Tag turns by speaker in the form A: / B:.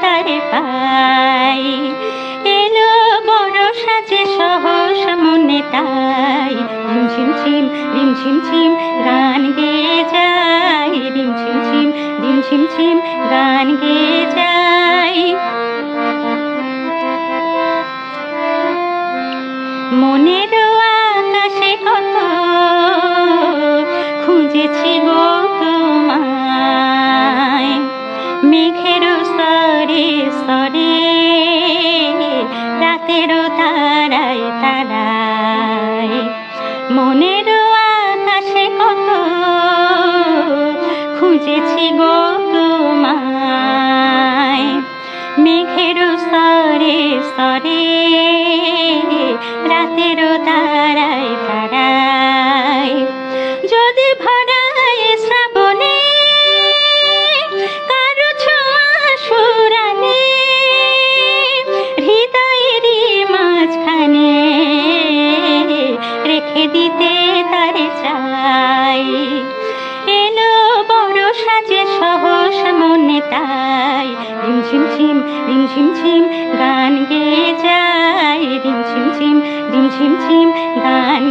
A: তারে পাই। এলো বড় সাজে সহস মনে তাই। রিম ঝিম ঝিম, রিম ঝিম ঝিম, গান গেয়ে যায়। রিম ঝিম ঝিম, রিম ঝিম ঝিম, গান গেয়ে যায়। মনের সরে রাতের তারায় তারায় যদি ভরায় শ্রাবণে কারও ছোঁয়া সুরানে, হৃদয়েরই মাঝখানে রেখে দিতে তারে চাই। এলো বড় সাজে সহস মনে তাই। রিম ঝিম ঝিম রিম ঝিম ঝিম গান গেয়ে যায় রিম ঝিম ঝিম রিম ঝিম ঝিম গান